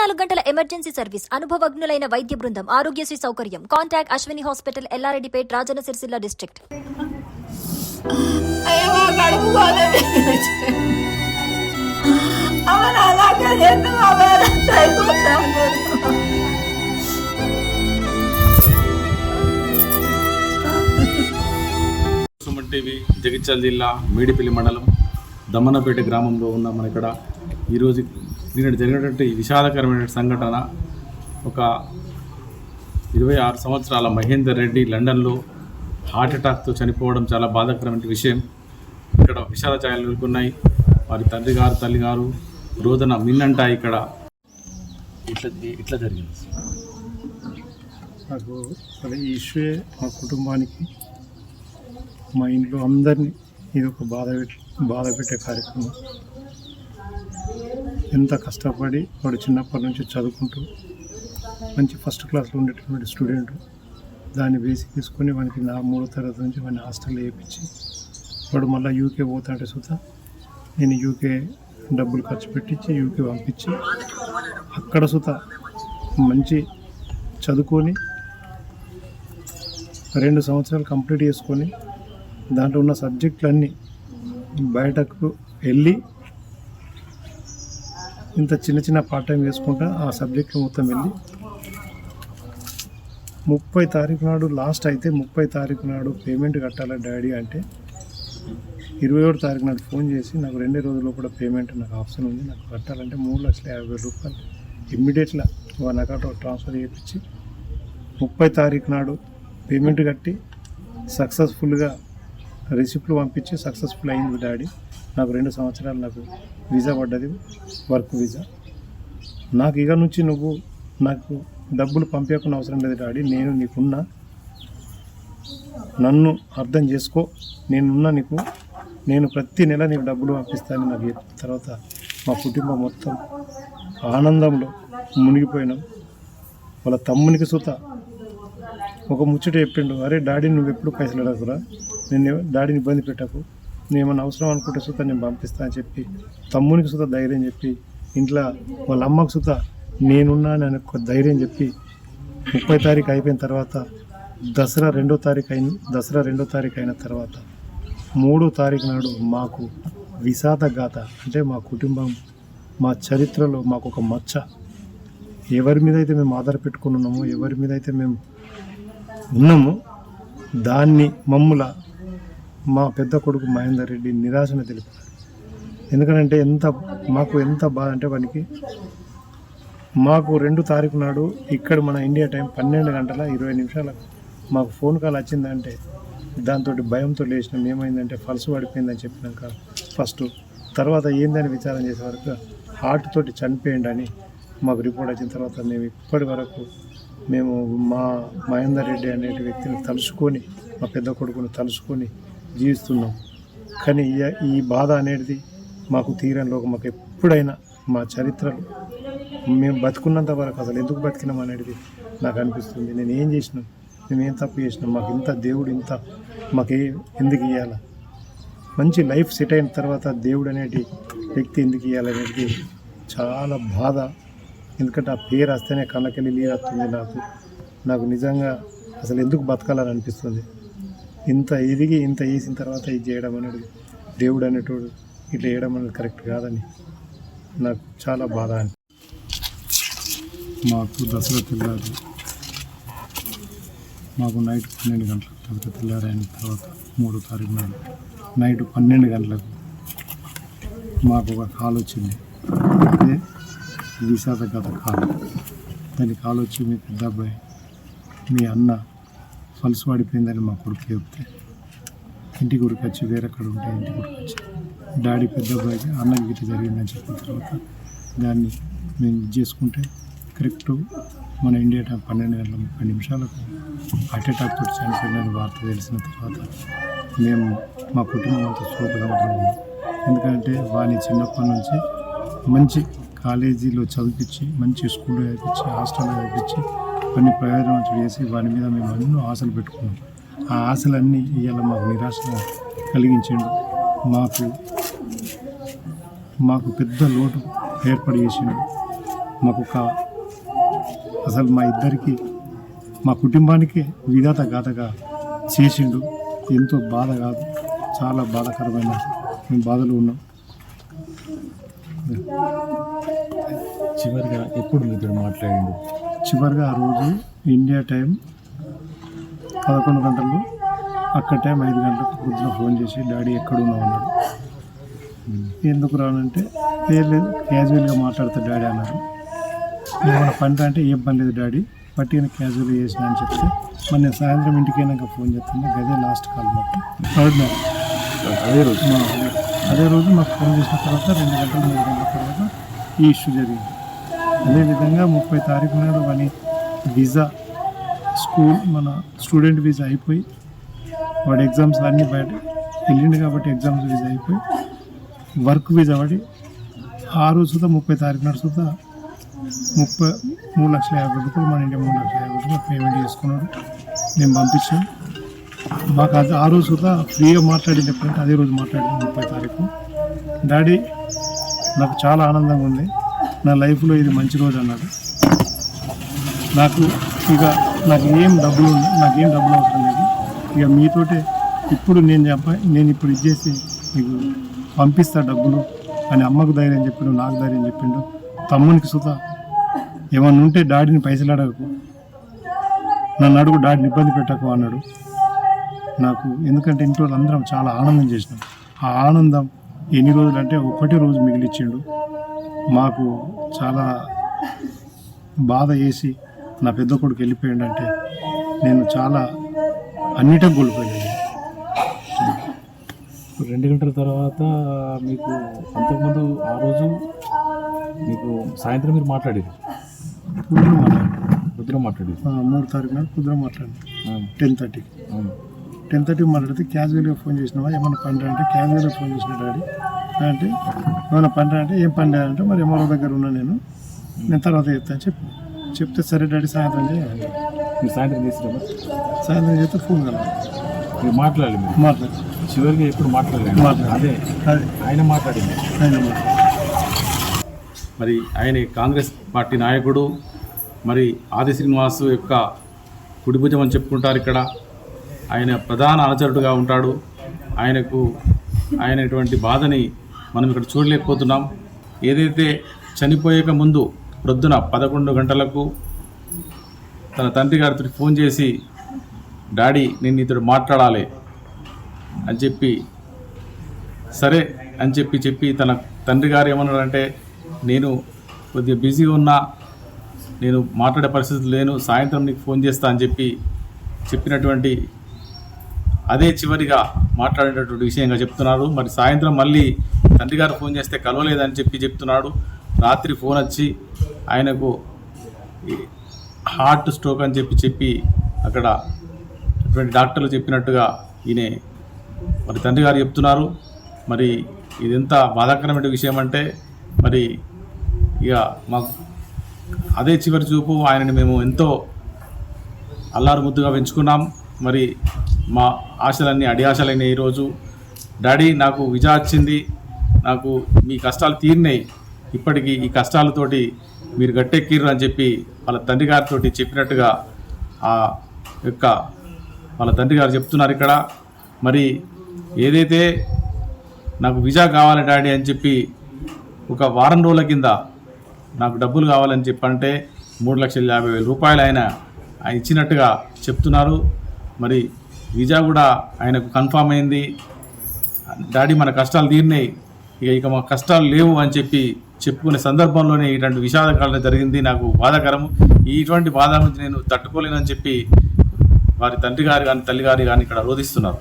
నాలుగు గంటల emergency service. అనుభవజ్ఞులైన వైద్య బృందం ఆరోగ్యశ్రీ సౌకర్యం. Contact Ashwini hospital Yellareddypet Rajanna Sircilla district. TV Jagtial జిల్లా మేడిపల్లి మండలం దమ్మన్నపేట గ్రామంలో ఉన్నాం మన ఇక్కడ ఈరోజు నిన్న జరిగినటువంటి విషాదకరమైన సంఘటన ఒక ఇరవై ఆరు సంవత్సరాల మహేందర్ రెడ్డి లండన్లో హార్ట్ అటాక్తో చనిపోవడం చాలా బాధాకరమైన విషయం. ఇక్కడ విషాద ఛాయలు నెలకొన్నాయి వారి తండ్రి గారు తల్లి గారు రోజున మిన్నంట ఇక్కడ. ఇట్లా ఇట్లా జరిగింది. నాకు అసలు ఈ ఇష్యూ మా కుటుంబానికి మా ఇంట్లో అందరినీ ఇది ఒక బాధ పెట్ బాధ పెట్టే కార్యక్రమం. ఎంత కష్టపడి వాడు చిన్నప్పటి నుంచి చదువుకుంటూ మంచి ఫస్ట్ క్లాస్లో ఉండేటటువంటి స్టూడెంట్ దాన్ని బేసి తీసుకొని వానికి నా మూడో తరగతి నుంచి వాడిని హాస్టల్లో వేయించి వాడు మళ్ళీ యూకే పోతాంటే సుత నేను యూకే డబ్బులు ఖర్చు పెట్టించి యూకే పంపించి అక్కడ సుత మంచి చదువుకొని రెండు సంవత్సరాలు కంప్లీట్ చేసుకొని దాంట్లో ఉన్న సబ్జెక్టులన్నీ బయటకు వెళ్ళి ఇంత చిన్న చిన్న పార్ట్ టైం చేసుకుంటా ఆ సబ్జెక్టులు మొత్తం వెళ్ళి ముప్పై తారీఖు నాడు లాస్ట్ అయితే ముప్పై తారీఖు నాడు పేమెంట్ కట్టాలా డాడీ అంటే ఇరవై ఒకటి తారీఖు నాడు ఫోన్ చేసి నాకు రెండే రోజుల్లో కూడా పేమెంట్ నాకు ఆప్షన్ ఉంది. నాకు కట్టాలంటే మూడు లక్షల యాభై రూపాయలు ఇమ్మీడియట్గా వన్ అకౌంట్ ట్రాన్స్ఫర్ చేయించి ముప్పై తారీఖు నాడు పేమెంట్ కట్టి సక్సెస్ఫుల్గా రిసిప్ట్లు పంపించి సక్సెస్ఫుల్ అయింది డాడీ. నాకు రెండు సంవత్సరాలు నాకు వీసా పడ్డది వర్క్ వీసా. నాకు ఇక నుంచి నువ్వు నాకు డబ్బులు పంపించకుండా అవసరం లేదు డాడీ నేను నీకున్నా. నన్ను అర్థం చేసుకో నేనున్నా నీకు నేను ప్రతి నెల నీకు డబ్బులు పంపిస్తాను నాకు చెప్పిన తర్వాత మా కుటుంబం మొత్తం ఆనందంలో మునిగిపోయినాం. వాళ్ళ తమ్మునికి సుత ఒక ముచ్చట చెప్పిండు అరే డాడీ నువ్వు ఎప్పుడు పైసలు అడగకురా నేను డాడీని ఇబ్బంది పెట్టకు. నేను అవసరం అనుకుంటే సుత నేను పంపిస్తా అని చెప్పి తమ్మునికి సుత ధైర్యం చెప్పి ఇంట్లో వాళ్ళ అమ్మకు సుత నేనున్నాను అని ఒక ధైర్యం చెప్పి ముప్పై తారీఖు అయిపోయిన తర్వాత దసరా రెండో తారీఖు అయిన దసరా రెండో తారీఖు అయిన తర్వాత మూడో తారీఖు నాడు మాకు విషాద గాథ అంటే మా కుటుంబం మా చరిత్రలో మాకు ఒక మచ్చ. ఎవరి మీద అయితే మేము ఆధార పెట్టుకుని ఉన్నామో ఎవరి మీద అయితే మేము ఉన్నామో దాన్ని మమ్ముల మా పెద్ద కొడుకు మహేందర్ రెడ్డి నిరాశను తెలిపారు. ఎందుకంటే ఎంత మాకు ఎంత బాధ అంటే వానికి మాకు రెండు తారీఖు నాడు ఇక్కడ మన ఇండియా టైం పన్నెండు గంటల ఇరవై నిమిషాలకు మాకు ఫోన్ కాల్ వచ్చిందంటే దాంతో భయంతో లేచినాం. ఏమైందంటే ఫల్స్ పడిపోయిందని చెప్పినాక ఫస్ట్ తర్వాత ఏందని విచారం చేసే వరకు హార్ట్ తోటి చనిపోయింది అని మాకు రిపోర్ట్ వచ్చిన తర్వాత మేము ఇప్పటి వరకు మేము మా మహేందర్ రెడ్డి అనే వ్యక్తిని తలుచుకొని మా పెద్ద కొడుకుని తలుచుకొని జీవిస్తున్నాం. కానీ ఈ- బాధ అనేది మాకు తీరంలో మాకు ఎప్పుడైనా మా చరిత్రలో. మేము బతుకున్నంత వరకు అసలు ఎందుకు బతికినాం అనేది నాకు అనిపిస్తుంది. నేను ఏం చేసినాం? మేము ఏం తప్పు చేసినాం? మాకు ఇంత దేవుడు ఇంత మాకు ఎందుకు ఇవ్వాల మంచి లైఫ్ సెట్ అయిన తర్వాత దేవుడు అనేటి వ్యక్తి ఎందుకు ఇవ్వాలనేది చాలా బాధ. ఎందుకంటే ఆ పేరు వస్తేనే కళ్ళకెళ్ళి నీరు వస్తుంది నాకు. నాకు నిజంగా అసలు ఎందుకు బతకాలని అనిపిస్తుంది. ఇంత ఎదిగి ఇంత వేసిన తర్వాత ఇది చేయడం అనేది దేవుడు అనేటోడు ఇట్లా చేయడం అనేది కరెక్ట్ కాదని నాకు చాలా బాధ అని మాకు దసరా తెల్లారి మాకు నైట్ పన్నెండు గంటలకు దసరా తెల్లారి అయిన తర్వాత మూడో తారీఖు నాడు నైట్ పన్నెండు గంటలకు మాకు ఒక కాల్ వచ్చింది. అదే విషాద గత కాల్. దాని కాల్ వచ్చి మీ పెద్ద అబ్బాయి మీ అన్న పల్స్ పడిపోయిందని మా కొడుకు చెప్తే ఇంటి కొడుకు వచ్చి వేరక్కడ ఉంటే ఇంటి కొడుకు వచ్చి డాడీ పెద్ద అబ్బాయికి అన్నకి గిట్ట జరిగిందని చెప్పిన తర్వాత దాన్ని మేము ఇది చేసుకుంటే కరెక్ట్ మన ఇండియా టైం పన్నెండు గంటల ముప్పై నిమిషాలకు హార్ట్ అటాక్ తోటి చనిపోయిన వార్త తెలిసిన తర్వాత మేము మా కుటుంబం అంతా ఎందుకంటే వాని చిన్నప్పటి నుంచి మంచి కాలేజీలో చదివించి మంచి స్కూల్లో చదివించి హాస్టల్లో చదివించి కొన్ని ప్రయోజనాలు చేసి వాని మీద మేము ఎన్నో ఆశలు పెట్టుకున్నాం. ఆ ఆశలన్నీ ఇవాళ మాకు నిరాశ కలిగించిండు. మాకు మాకు పెద్ద లోటు ఏర్పడి చేసిండు. మాకు ఒక అసలు మా ఇద్దరికి మా కుటుంబానికి విధాత గాథగా చేసిండు. ఎంతో బాధ కాదు చాలా బాధాకరమైన మేము బాధలు ఉన్నాం. చివరిగా ఎప్పుడు మీతో మాట్లాడిండు? చివరిగా ఆ రోజు ఇండియా టైం పదకొండు గంటలు అక్కడ టైం ఐదు గంటలకు పొద్దున ఫోన్ చేసి డాడీ ఎక్కడున్నావు అన్నాడు. ఎందుకు రానంటే "ఏ లేదు క్యాజువల్గా మాట్లాడతా డాడీ అన్నారు. ఏమైనా పని అంటే ఏం పని లేదు డాడీ పట్టిన క్యాజువల్గా చేసిన అని చెప్తే మరి నేను సాయంత్రం ఇంటికి అయినాక ఫోన్ చేస్తాను గదే లాస్ట్ కాల్ మాకు. అదే రోజు. అదే రోజు మాకు ఫోన్ చేసిన తర్వాత రెండు గంటలు మూడు గంటల తర్వాత ఈ ఇష్యూ జరిగింది. అదేవిధంగా ముప్పై తారీఖు నాడు వాని వీసా స్కూల్ మన స్టూడెంట్ వీసా అయిపోయి వాడి ఎగ్జామ్స్ అన్నీ బయట వెళ్ళిండు కాబట్టి ఎగ్జామ్స్ వీసా అయిపోయి వర్క్ వీసా పడి ఆ రోజు సుతా ముప్పై తారీఖు నాడు సుతా ముప్పై మూడు లక్షల యాభై రూపాయలు మన ఇండియా మూడు లక్షల యాభై రూపాయలు పేమెంట్ చేసుకున్నాడు. నేను పంపించాను. మాకు అది ఆ రోజు కూడా ఫ్రీగా మాట్లాడింది ఎప్పుడంటే అదే రోజు మాట్లాడింది ముప్పై తారీఖు. డాడీ నాకు చాలా ఆనందంగా ఉంది. నా లైఫ్లో ఇది మంచి రోజు అన్నాడు. నాకు ఇక నాకు ఏం డబ్బులు ఉంది- నాకు ఏం డబ్బులు అవసరం లేదు. ఇక మీతోటే ఇప్పుడు నేను చెప్ప నేను ఇప్పుడు ఇచ్చేసి మీకు పంపిస్తా డబ్బులు అని అమ్మకు ధైర్యం చెప్పిండు నాకు ధైర్యం చెప్పిండు. తమ్మునికి సుత ఏమన్నా ఉంటే డాడీని పైసలు అడగకు. నన్ను అడుగు డాడీని ఇబ్బంది పెట్టకు అన్నాడు. నాకు ఎందుకంటే ఇంట్లో అందరం చాలా ఆనందం చేసినాం. ఆ ఆనందం ఎన్ని రోజులు అంటే ఒకటి రోజు మిగిలిచ్చిండు. మాకు చాలా బాధ వేసి నా పెద్ద కొడుకు వెళ్ళిపోయాడు అంటే నేను చాలా అన్నిటికి కోల్పోయాను. రెండు గంటల తర్వాత మీకు అంతకుముందు ఆ రోజు మీకు సాయంత్రం మీరు మాట్లాడారు. కుదురు మాట్లాడి మూడు తారీఖు నాడు కుదురు మాట్లాడి టెన్ థర్టీకి అవును టెన్ థర్టీకి మాట్లాడితే క్యాజువల్గా ఫోన్ చేసినావా? ఏమన్నా పంట అంటే క్యాజువల్గా ఫోన్ చేసిన డాడీ? అంటే ఏమైనా పంట అంటే ఏం పంట అంటే మరి ఎవరో దగ్గర ఉన్నా నేను. నేను తర్వాత చెప్తాను చెప్పి. చెప్తే సరే డాడీ సాయంత్రం చేయాలి మీరు సాయంత్రం చేసిరా సాయంత్రం చేస్తే ఫోన్ కలవాలి మీరు మాట్లాడాలి మీరు. మాట్లాడు. చివరిగా ఎప్పుడు మాట్లాడలేదు మాట్లాడు. అదే. అది. ఆయన మాట్లాడింది. ఆయన మాట్లాడు. మరి ఆయన కాంగ్రెస్ పార్టీ నాయకుడు. మరి ఆది శ్రీనివాసు యొక్క కుడిభుజం అని చెప్పుకుంటారు ఇక్కడ. ఆయన ప్రధాన అనుచరుడుగా ఉంటాడు. ఆయనకు ఆయనటువంటి బాధని మనం ఇక్కడ చూడలేకపోతున్నాం. ఏదైతే చనిపోయేక ముందు ప్రొద్దున పదకొండు గంటలకు తన తండ్రి గారితో ఫోన్ చేసి డాడీ నేను ఇతడు మాట్లాడాలి అని చెప్పి సరే అని చెప్పి చెప్పి తన తండ్రి గారు ఏమన్నాడంటే నేను కొద్దిగా బిజీగా ఉన్నా నేను మాట్లాడే పరిస్థితి లేను సాయంత్రం నీకు ఫోన్ చేస్తా అని చెప్పి చెప్పినటువంటి అదే చివరిగా మాట్లాడేటటువంటి విషయంగా చెప్తున్నారు. మరి సాయంత్రం మళ్ళీ తండ్రి గారు ఫోన్ చేస్తే కలవలేదని చెప్పి చెప్తున్నాడు. రాత్రి ఫోన్ వచ్చి ఆయనకు ఈ హార్ట్ స్ట్రోక్ అని చెప్పి చెప్పి అక్కడ అటువంటి డాక్టర్లు చెప్పినట్టుగా ఈయన మరి తండ్రి గారు చెప్తున్నారు. మరి ఇదెంత బాధాకరమైన విషయం అంటే మరి ఇక మాకు అదే చివరి చూపు ఆయనని మేము ఎంతో అల్లారు ముద్దుగా పెంచుకున్నాం. మరి మా ఆశలన్నీ అడియాశలైన ఈరోజు. డాడీ నాకు విజా వచ్చింది. నాకు మీ కష్టాలు తీరినాయి. ఇప్పటికీ ఈ కష్టాలతోటి మీరు గట్టెక్కిర్రు అని చెప్పి వాళ్ళ తండ్రి గారితో చెప్పినట్టుగా ఆ యొక్క వాళ్ళ తండ్రి గారు చెప్తున్నారు ఇక్కడ. మరి ఏదైతే నాకు విజా కావాలి డాడీ అని చెప్పి ఒక వారం రోజుల కింద నాకు డబ్బులు కావాలని చెప్పంటే మూడు లక్షల యాభై వేల రూపాయలు ఆయన ఆయన ఇచ్చినట్టుగా చెప్తున్నారు. మరి వీజా కూడా ఆయనకు కన్ఫామ్ అయింది. డాడీ మన కష్టాలు తీరినాయి. ఇక ఇక మా కష్టాలు లేవు అని చెప్పి చెప్పుకునే సందర్భంలోనే ఇటువంటి విషాదకాలం జరిగింది. నాకు బాధాకరం ఇటువంటి బాధ నుంచి నేను తట్టుకోలేనని చెప్పి వారి తండ్రి గారు కానీ తల్లి గారు కానీ ఇక్కడ రోధిస్తున్నారు.